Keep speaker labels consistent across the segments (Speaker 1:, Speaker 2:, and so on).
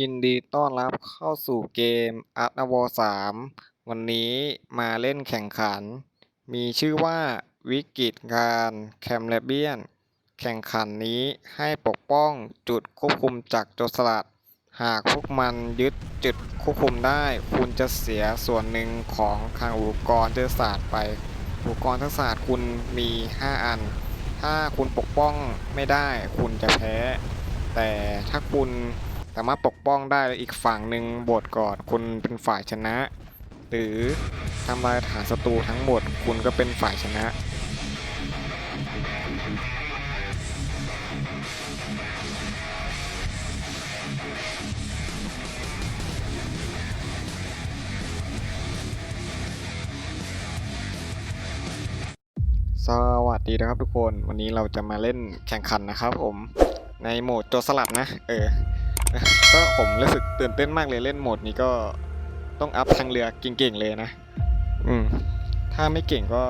Speaker 1: ยินดีต้อนรับเข้าสู่เกม Art of War 3วันนี้มาเล่นแข่งขัน มีชื่อว่าวิกฤตการแคมเรเบียน แข่งขันนี้ให้ปกป้องจุดควบคุมจากโจรสลัด หากพวกมันยึดจุดควบคุมได้ คุณจะเสียส่วนหนึ่งของคลังอุปกรณ์เจอศาสตร์ไป อุปกรณ์ทักษะคุณมี 5 อัน ถ้าคุณปกป้องไม่ได้คุณจะแพ้ แต่ถ้าคุณ สามารถปกป้องได้แล้วอีกฝั่งหนึ่งบทก่อนคุณเป็นฝ่ายชนะ หรือทำลายฐานศัตรูทั้งหมดคุณก็เป็นฝ่ายชนะสวัสดีนะครับทุกคนวันนี้เราจะมาเล่นแข่งขันนะครับผม ในโหมดโจรสลัดนะ เออ ก็ผมรู้สึกตื่นเต้นมากเลยเล่นโหมดนี้ก็ต้องอัพทางเรือเก่งๆเลยนะ อืม ถ้าไม่เก่งก็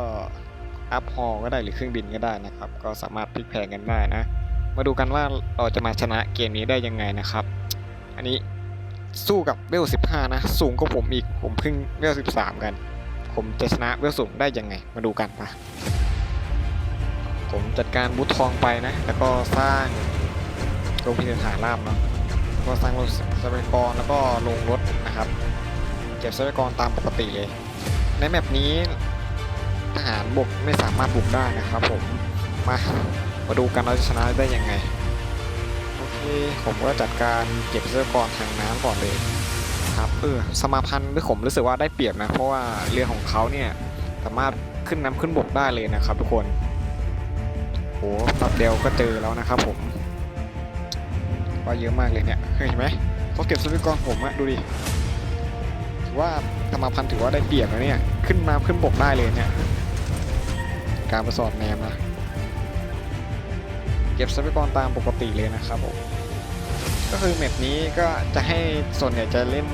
Speaker 1: อัพฮอก็ได้หรือเครื่องบินก็ได้นะครับ ก็สามารถพลิกแพลงกันได้นะ มาดูกันว่าเราจะมาชนะเกมนี้ได้ยังไงนะครับ อันนี้สู้กับเวล 15 นะ สูงกว่าผมอีก ผมเพิ่งเวล 13 กัน ผมจะชนะเวลสูงได้ยังไง มาดูกันปะผมจัดการบูททองไปนะ แล้วก็สร้างโรงพิธีฐานราบเนาะแล้ว ก็สร้างรถทรัพยากรแล้วก็ลงรถนะครับ เก็บทรัพยากรตามปกติเลย ในแมปนี้ทหารบุกไม่สามารถบุกได้นะครับผม มา มาดูกันเราจะชนะได้ยังไง โอเค ผมก็จัดการเก็บทรัพยากรทางน้ำก่อนเลยครับ เออ สมาพันธ์ด้วยผมรู้สึกว่าได้เปรียบนะ เพราะว่าเรือของเขาเนี่ยสามารถขึ้นน้ำขึ้นบกได้เลยนะครับทุกคนโอ้แป๊บเดียวก็เจอแล้วนะครับผม ว่าเยอะมากเลยเนี่ยเห็นไหมเขาเก็บทรัพยากรผมอะดูดิถือว่าธรรมพันธ์ถือว่าได้เปรียบนะเนี่ยขึ้นมาขึ้นบกได้เลยเนี่ยการประสอดแนมนะเก็บทรัพยากรตามปกติเลยนะครับผมก็คือแมปนี้ก็จะให้ส่วนใหญ่ยจะเล่น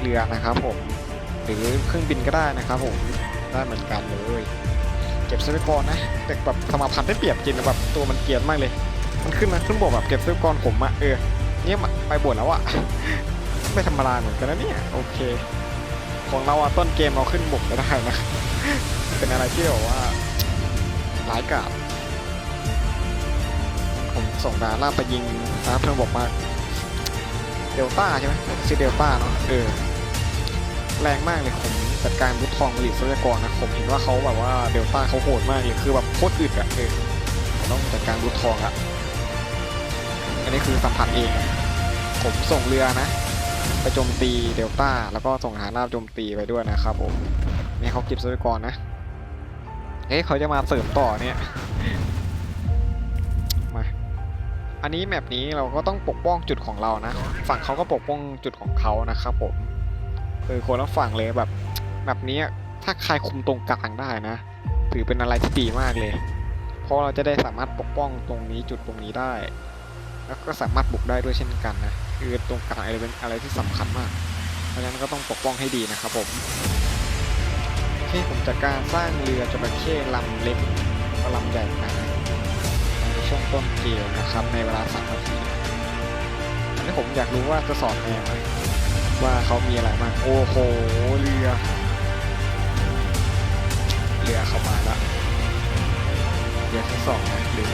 Speaker 1: เรือนะครับผมหรือเครื่องบินก็ได้นะครับผมได้เหมือนกันเลย เก็บทรัพยากรนะแต่แบบสมาพันธ์ได้เปรียบจริงนะแบบตัวมันเกียนมากเลย มันขึ้นมาขึ้นบวกแบบเก็บทรัพยากรผมอะเออเนี่ยไปบวกแล้วอะไม่ธรรมดาเหมือนกันนะเนี่ยโอเค ของเราอะต้นเกมเราขึ้นบกไม่ได้นะเป็นอะไรที่แบบว่าร้ายกาจผมส่งดาล่าไปยิงน้ำเพิ่งบอกมาเดลต้าใช่ไหมชื่อเดลต้าเนาะเออแรงมากเลยผมจัดการบุททองผลิตทรัพยากรนะผมเห็นว่าเขาแบบว่าเดลต้าเขาโหดมากเลยคือแบบโคตรอึดอะเออต้องจัดการบุททองละ นนี้คือสัมผัสเอง ผมส่งเรือนะ ไปโจมตีเดลต้า แล้วก็ส่งหาราบโจมตีไปด้วยนะครับผมนี่เขาเก็บทรัพยากรนะเฮ้ยเขาจะมาเสริมต่อเนี่ยมาอันนี้แมปนี้เราก็ต้องปกป้องจุดของเรานะ ฝั่งเขาก็ปกป้องจุดของเขานะครับผมคือคนละฝั่งเลยแบบแบบนี้ถ้าใครคุมตรงกลางได้นะ ถือเป็นอะไรที่ดีมากเลย เพราะเราจะได้สามารถปกป้องตรงนี้จุดตรงนี้ได้ แล้วก็สามารถบุกได้ด้วยเช่นกันนะ คือตรงกลางอะไรเป็นอะไรที่สำคัญมาก เพราะฉะนั้นก็ต้องปกป้องให้ดีนะครับผมโอเคผมจัดการสร้างเรือจระเข้ลำเล็กก็ลำใหญ่มาในช่วงต้นเกมนะครับ ในเวลาสามนาทีอันนี้ผมอยากรู้ว่าจะสอนแนวไหมว่าเขามีอะไรบ้างโอ้โหเรือ เรือเข้ามาแล้วเรือที่สองหรือ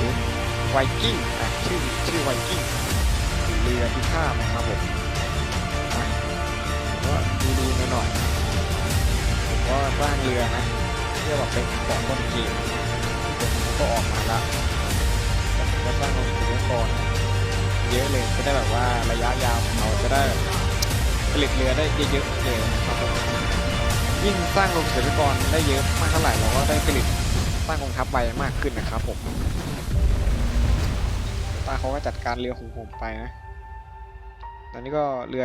Speaker 1: ไวกิ้งอะชื่อชื่อไวกิ้งเรือพิฆาตนะครับผมอะผมว่าดูดูหน่อยผมว่าสร้างเรือนะเพื่อแบบเป็นของต้นเกมก็ออกมาละแล้วก็สร้างโรงเรือก่อนเยอะเลยจะได้แบบว่าระยะยาวของเราจะได้ผลิตเรือได้เยอะๆเลยนะครับผมยิ่งสร้างโรงเรือก่อนได้เยอะมากเท่าไหร่เราก็ได้ผลิตสร้างกองทัพใบมากขึ้นนะครับผม ตาเขาก็จัดการเรือของผมไปนะ ตอนนี้ก็เรือ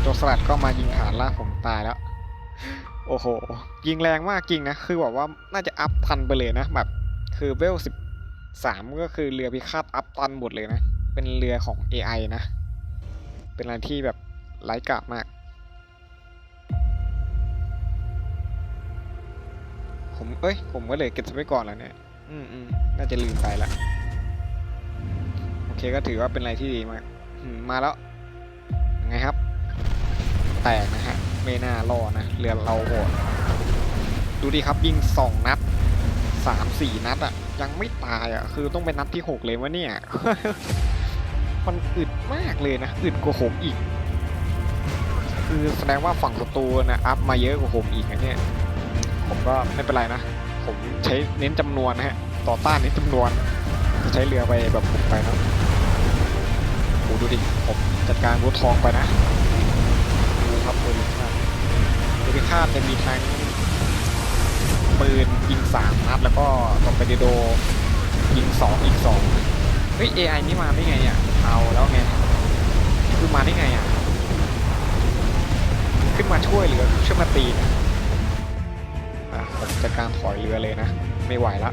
Speaker 1: โจรสลัดก็มายิงฐานล่าผมตายแล้ว โอ้โห ยิงแรงมากจริงนะ คือแบบว่าน่าจะอัพทันไปเลยนะ แบบ คือเวลสิบสามก็คือเรือพิฆาตอัพตันหมดเลยนะ เป็นเรือของ AI นะ เป็นอะไรที่แบบไร้กาดมาก ผม เอ้ย ผมก็เลยเก็บไว้ก่อนแล้วเนี่ย อืมอืมน่าจะลืมไปละ เคก็ถือว่าเป็นอะไรที่ดีมากมาแล้วไงครับ แตกนะฮะ ไม่น่ารอดนะ เรือเราโหดดูดิครับยิงสองนัดสามสี่นัดอะยังไม่ตายอะคือต้องเป็นนัดที่หกเลยวะเนี่ย มันอึดมากเลยนะ อึดกว่าผมอีก คือแสดงว่าฝั่งศัตรูนะอัพมาเยอะกว่าผมอีกนะเนี่ย ผมก็ไม่เป็นไรนะ ผมใช้เน้นจำนวนนะฮะ ต่อต้านเน้นจำนวนจะใช้เรือไปแบบบุกไปนะ ดูดิ ผมจัดการบูททองไปนะดูครับดูดิครับดูดิคาดจะมีทั้งปืนยิงสามนัดแล้วก็ตอร์เปโดยิงสองอีกสองเฮ้ย AI นี่มาได้ไงอะ เอาแล้วไงคือมาได้ไงอะ ขึ้นมาช่วยหรือช่วยมาตีนะอะผมจัดการถอยเรือเลยนะ ไม่ไหวละ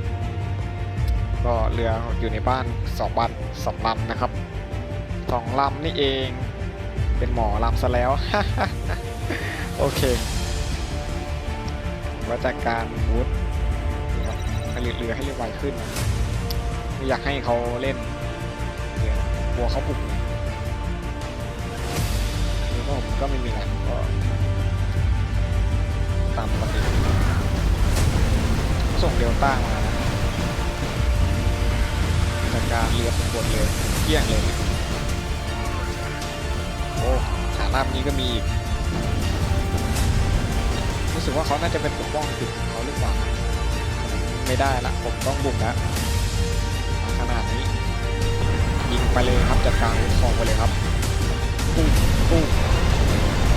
Speaker 1: ก็เรืออยู่ในบ้านสองบ้านสองลำนะครับ สองลำนี่เอง เป็นหมอลำซะแล้ว โอเคว่าจากการบูทนี่ครับผลิตเรือให้เรือไวขึ้นไม่อยากให้เขาเล่นเรือกลัวเขาบุกแล้วก็ผมก็ไม่มีอะไรก็ตามปกติส่งเดลต้ามาจัดการเรือผมหมดเลยเกี้ยงเลย โอ้ฐานราบนี้ก็มีอีกรู้สึกว่าเขาน่าจะเป็นปกป้องจุดของเขาหรือเปล่าไม่ได้ละผมต้องบุกล้วมาขนาดนี้ ยิงไปเลยครับจัดการลูกทองไปเลยครับปุ้งปุ้ง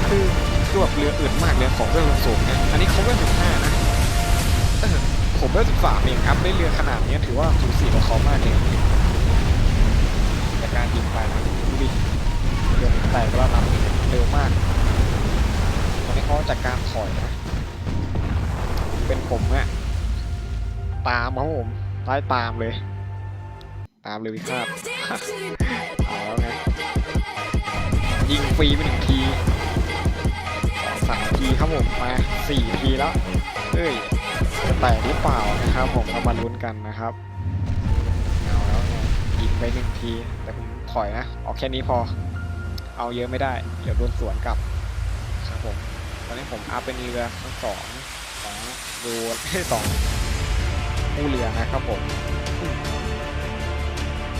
Speaker 1: คือคือแบบเรืออื่นมากเลยของเรื่องสูงเนี่ยอันนี้เขาเรื่องสิบห้านะผมเรื่องสิบสามเองครับได้เรือขนาดนี้ถือว่าสูสีกับเขามากเลยจากการยิงไปนะดูดิเรือแตกแล้วนะเร็วมากต อนนี้เขาจัดการถอยนะ เป็นผมอะตามครับผมไล่ตามเลย ตามเลยวิคาดเอาแล้วไงยิงฟรีไปหนึ่งทีสามทีครับผมมาสี่ทีแล้วเอ้ยจะแตกหรือเปล่านะครับ ผมก็มาลุ้นกันนะครับเอาแล้วไงยิงไปหนึ่งที แต่ผมถอยนะเอาแค่นี้พอ เอาเยอะไม่ได้ เดี๋ยวโดนสวนกลับ อนนี้ผมอัพเป็นเรือทั้งสองสองดูสองผู้เรือนะครับผม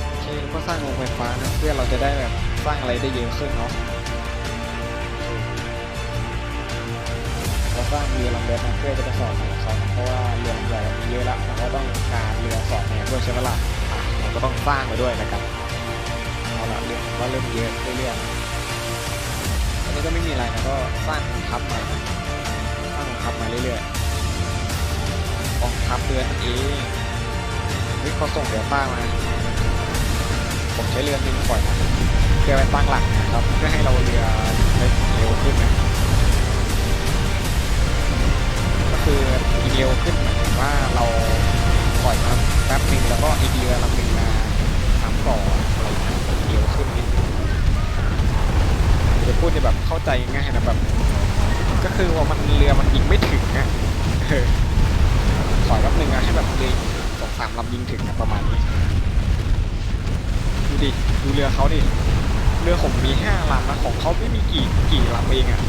Speaker 1: โอเคก็สร้างโรงไฟฟ้านะเพื่อเราจะได้แบบสร้างอะไรได้เยอะขึ้นเนาะเราสร้างเรือลำเล็กนะเพื่อจะไปสอนวเขาเพราะว่าเรือลำใหญ่มีเยอะแล้วเราก็ต้องการเรือสอดแนวด้วยใช่ไหมล่ะอะเราก็ต้องสร้างไปด้วยนะครับเอาละเรื่องก็เริ่มเยอะเรื่อยๆ นี้ก็ไม่มีอะไรนะก็สร้างกองทัพมาสร้างกองทัพมาเรื่อยๆกองทัพเรือนั่นเองเฮ้ยเขาส่งเรือต้ามาผมใช้เรือหนึ่งก่อนนะเพื่อไปตั้งหลักนะครับเพื่อให้เราเรือได้เร็วขึ้นนะก็คือยิงเร็วขึ้นหมายถึงว่าเราปล่อยมาแป๊บหนึ่งแล้วก็อีเรือลำหนึ่งมาทำต่ออะไรอย่างเงี้ยเร็วขึ้นนิดนึง จะพูดในแบบเข้าใจง่ายนะแบบ ก็คือว่ามันเรือมันยิงไม่ถึงอะเออขอแป๊บนึงนะให้แบบเรือสองสามลำยิงถึงนะประมาณนี้ดูดิดูเรือเขาดิเรือผมมีห้าลำนะของเขาไม่มีกี่กี่ลำเองอะ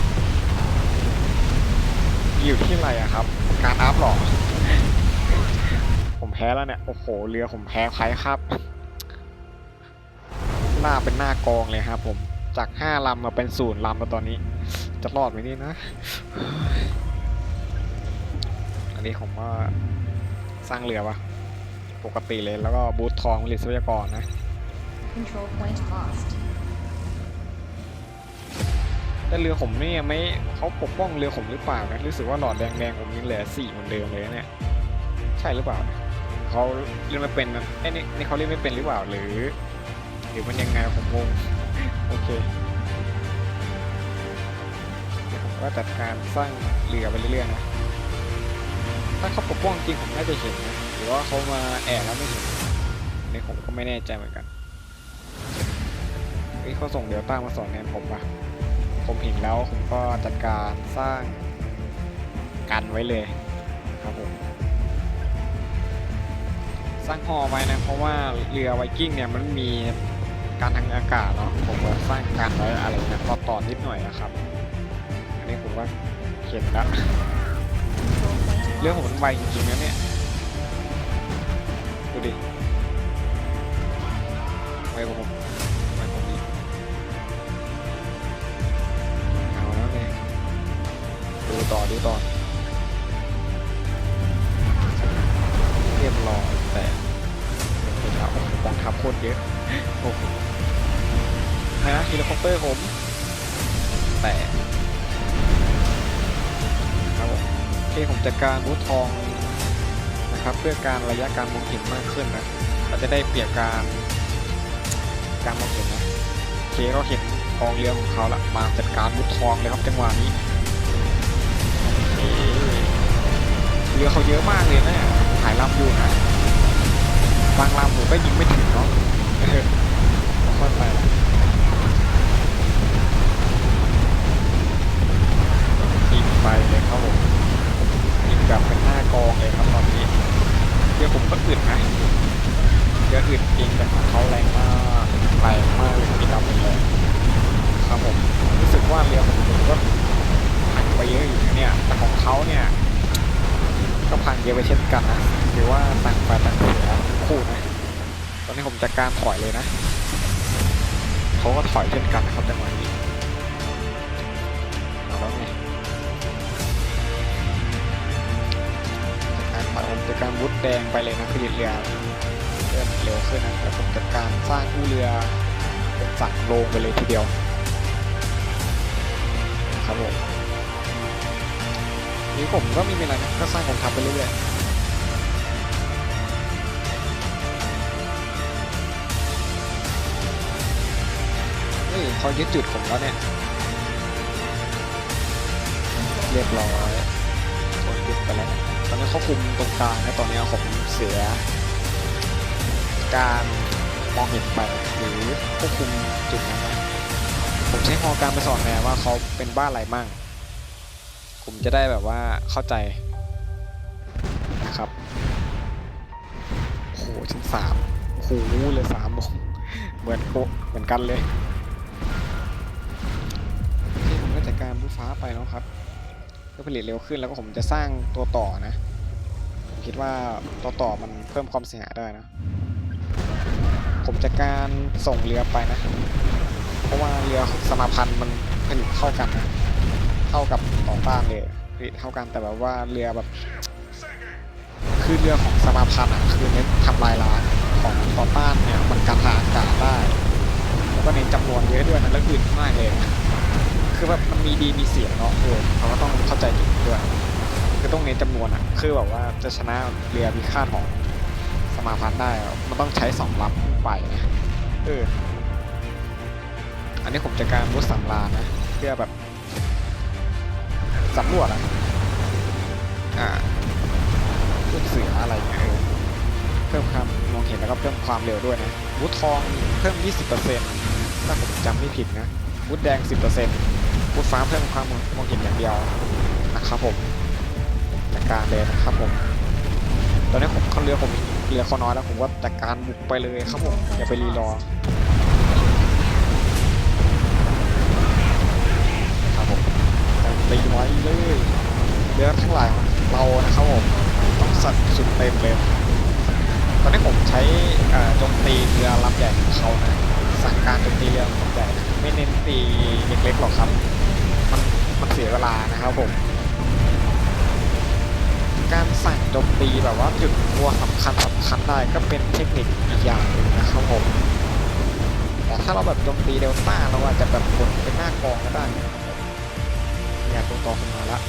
Speaker 1: อยู่ที่อะไรอะครับ การอัพหรอผมแพ้แล้วเนี่ยโอ้โหเรือผมแพ้ใครครับ หน้าเป็นหน้ากองเลยครับผม จากห้าลำมาเป็นศูนย์ลำแล้วตอนนี้ จะรอดไหมนี่นะ อันนี้ผมว่าสร้างเรือปะปกติเลยแล้วก็บูททองผลิตทรัพยากรนะ
Speaker 2: Control point lost.
Speaker 1: แต่เรือผมเนี่ยไม่เขาปกป้องเรือผมหรือเปล่านะรู้สึกว่าหลอดแดงๆผมยังเหลือสี่เหมือนเดิมเลยนะเนี่ยใช่หรือเปล่าเขาเล่นไม่เป็นนะไอ้ยนี่นี่เขาเล่นไม่เป็นหรือเปล่าหรือหรือมันยังไงผมงง โอเคเดี๋ยวผมก็จัดการสร้างเรือไปเรื่อยๆนะถ้าเขาปกป้องจริงผมน่าจะเห็นนะหรือว่าเขามาแอบแล้วไม่เห็นในผมก็ไม่แน่ใจเหมือนกันเฮ้ยเขาส่งเดลต้ามาสอนแนนผมปะผมเห็นแล้วผมก็จัดการสร้างกันไว้เลยครับผมสร้างหอไว้นะเพราะว่าเรือไวกิ้งเนี่ยมันมี การทางอากาศเนาะผมก็สร้างการไว้อะไรนะต่อต่อนิดหน่อยนะครับ อันนี้ผมว่าเห็นแล้วเรื่องผม
Speaker 2: lost.
Speaker 1: มันไวจริงๆนะเนี่ยดูดิไวกว่าผมไวกว่าผมอีกเอาแล้วไงดูต่อดูต่อเรียบร้อยแต่เห็นแล้วกองทัพโคตรเยอะโอ้โห นะเฮลิคอปเตอร์ผม แต่ครับผมโอเคผมจัดการบูททองนะครับเพื่อการระยะการมองเห็นมากขึ้นนะเราจะได้เปรียบการการมองเห็นนะโอเคก็เห็นกองเรือของเขาละมาจัดการบูททองเลยครับจังหวะนี้เรือเขาเยอะมากเลยนะเนี่ยถ่ายลำอยู่นะบางลำผมก็ยิงไม่ถึงเนาะค่อยไปละ ยิง ไปเลยครับผมยิงแบบเป็นหน้ากองเลยครับตอนนี้เรือผมก็อึดนะเรืออึดจริงแต่เขาแรงมากแรงมากเลยมีดำเลยครับผมรู้สึกว่าเรือของผมก็พังไปเยอะอยู่นะเนี่ยแต่ของเขาเนี่ยก็พังเยอะไปเช่นกันนะหรือว่าต่างฝ่ายต่างเสียคู่นะตอนนี้ผมจัดการถอยเลยนะเขาก็ถอยเช่นกันนะครับจังหวะนี้เอาแล้วไง ผมจากการวุดแดงไปเลยนะคือเรือเริ่มเร็วขึ้นนะแล้วผมจัดการสร้างอู้เรือเป็นสั่งลงไปเลยทีเดียวครับผมนี่ผมก็มีอะไรนะก็สร้างกองทัพไปเรื่อยๆเฮ้ยเขายึดจุดผมแล้วเนี่ยเรียบร้อยโดนยึดไปแล้ว อนนี้เขาคุมตรงกลางนะตอนนี้ผมเสีย การมองเห็นไปหรือควบคุมจุดนั้นนะผมใช้ฮอการไปสอนแนว่าเขาเป็นบ้านอะไรมั่งผมจะได้แบบว่าเข้าใจนะครับโอ้โหชั้นสามโอ้โหเลยสามโมงเหมือนโกเหมือนกันเลยที่ผมก็จัดการบูฟ้าไปเนาะครับ เพื่อผลิตเร็วขึ้นแล้วก็ผมจะสร้างตัวต่อนะผมคิดว่าตัวต่อมันเพิ่มความเสียหายได้นะ ผมจะการส่งเรือไปนะ เพราะว่าเรือสมาพันธ์มันผลิตเท่ากันนะเท่ากับต่อต้านเลยผลิตเท่ากันแต่แบบว่าเรือแบบคือเรือของสมาพันธ์อะคือเน้นทำลายล้างของต่อต้านเนี่ยมันกันทางอากาศได้ แล้วก็เน้นจำนวนเยอะด้วยนะแล้วอึดมากเลยนะ คือแบบมันมีดีมีเสียเนาะเออเราก็ต้องเข้าใจจุดนี้ด้วยคือต้องเน้นจำนวนอะ คือแบบว่าจะชนะเรือพิฆาของสมาพันธ์ได้อะมันต้องใช้สองลำขึ้นไปนะเอออันนี้ผมจะการรุดสำราญนะเพื่อแบบสำรวจอะอ่าขึ้นเสืออะไรเงี้ยเออเพิ่มความมองเห็นแล้วก็เพิ่มความเร็วด้วยนะวุฒทองเพิ่ม 20%ถ้าผมจำไม่ผิดนะวุฒแดง 10% วุฒฟ้าเพิ่มความมองเห็นอย่างเดียวนะครับผมจัดการเลยนะครับผมตอนนี้ผมเขาเรือผมเรือเขาน้อยแล้วผมว่าจัดการบุกไปเลยครับผมอย่าไปรีรอครับผมตีไว้เลยเรือทั้งหลายเรานะครับผมต้องสัดสุดเต็มเลยตอนนี้ผมใช้โจมตีเรือลำใหญ่ของเขานะสั่งการโจมตีเรือลำใหญ่ไม่เน้นตีเล็กๆหรอกครับ มันเสียเวลานะครับผม การสั่งโจมตีแบบว่าจุดตัวสำคัญสำคัญได้ก็เป็นเทคนิคอีกอย่างหนึ่งนะครับผมแต่ถ้าเราแบบโจมตีเดลต้าเราอาจจะแบบกดเป็นหน้ากองก็ได้นะครับผมเนี่ยตัวต่อขึ้นมาละ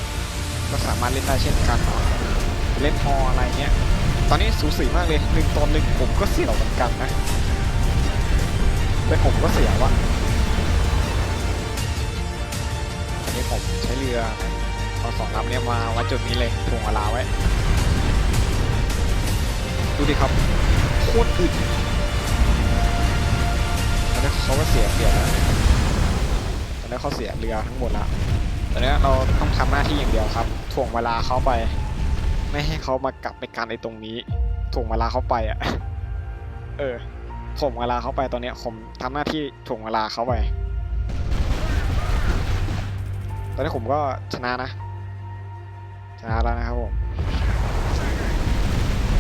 Speaker 1: ก็สามารถเล่นได้เช่นกันเล่นฮออะไรเงี้ย ตอนนี้สูสีมากเลยหนึ่งต่อหนึ่งผมก็เสียวเหมือนกันนะแต่ผมก็เสียวอะ ผมใช้เรือนะเอสองลำเนี้ยมาไว้จุดนี้เลยถ่วงเวลาไว้ ดูดิครับ โคตรอึดตอนนี้เขาก็เสียเสียแล้วตอนนี้เขาเสียเรือทั้งหมดละตอนนี้เราต้องทำหน้าที่อย่างเดียวครับ ถ่วงเวลาเขาไป ไม่ให้เขามากลับไปการในตรงนี้ ถ่วงเวลาเขาไปอะ เออถ่วงเวลาเขาไปตอนเนี้ยผมทำหน้าที่ถ่วงเวลาเขาไป ตอนนี้ผมก็ชนะนะ ชนะแล้วนะครับผม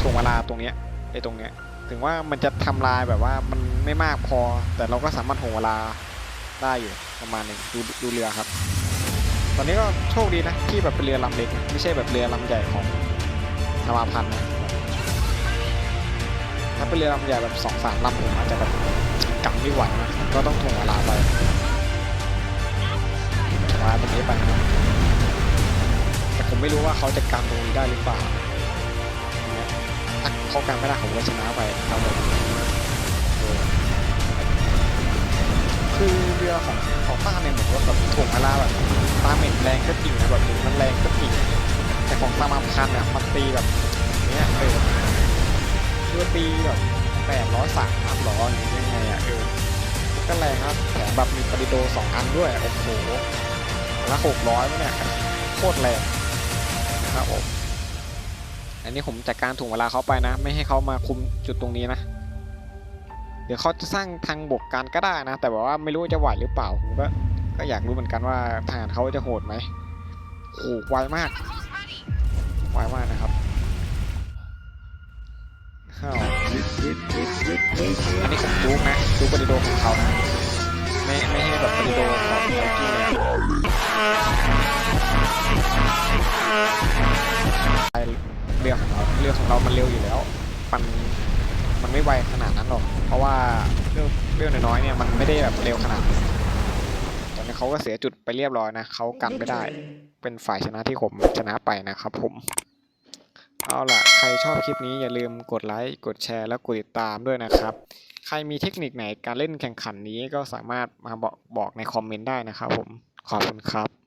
Speaker 1: ถ่วงเวลาตรงเนี้ยไอ้ตรงเนี้ย ถึงว่ามันจะทำลายแบบว่ามันไม่มากพอ แต่เราก็สามารถถ่วงเวลาได้อยู่ประมาณนึงดูดูเรือครับ ตอนนี้ก็โชคดีนะที่แบบเป็นเรือลำเล็กไม่ใช่แบบเรือลำใหญ่ของธรรมาพันธ์นะถ้าเป็นเรือลำใหญ่แบบสองสามลำผมอาจจะแบบกำไม่ไหวนะก็ต้องถ่วงเวลาไป ตรงนี้ไปนะแต่ผมไม่รู้ว่าเขาจะกันตรงนี้ได้หรือเปล่าถ้าเขากันไม่ได้ผมก็ชนะไปครับผมคือเรือของของต้าเนี่ยเหมือนว่าแบบถ่วงเวลาแบบตาเหม็นแรงก็จริงนะแบบมันแรงก็จริงแต่ของตามาพันเนี่ยมันตีแบบเนี้ยเออคือตีแบบแปดร้อยสามร้อยหรือยังไงอะเออก็แรงครับแถมแบบมีปริโดสองอันด้วยโอ้โห ละหกร้อยเนี่ยโคตรแรงนะครับผมอันนี้ผมจัดการถ่วงเวลาเขาไปนะ ไม่ให้เขามาคุมจุดตรงนี้นะ เดี๋ยวเขาจะสร้างทางบกการก็ได้นะ แต่แบบว่าไม่รู้ว่าจะไหวหรือเปล่าผมก็ก็อยากรู้เหมือนกันว่าทหารเขาจะโหดไหมโอ้โหไวมากไวมากนะครับอ้าวอันนี้ผมดูนะดูบริโดของเขานะไม่ไม่ให้แบบบริโดของไอกี้ เรือของเรามันเร็วอยู่แล้วมันมันไม่ไวขนาดนั้นหรอก เพราะว่าเรือเรือน้อยๆเนี่ยมันไม่ได้แบบเร็วขนาดตอนนี้เขาก็เสียจุดไปเรียบร้อยนะเขากันไม่ได้ เป็นฝ่ายชนะที่ผมชนะไปนะครับ ผมเอาล่ะใครชอบคลิปนี้อย่าลืมกดไลค์กดแชร์และกดติดตามด้วยนะครับ ใครมีเทคนิคไหนการเล่นแข่งขันนี้ก็สามารถมาบอกบอกในคอมเมนต์ได้นะครับผมขอบคุณครับ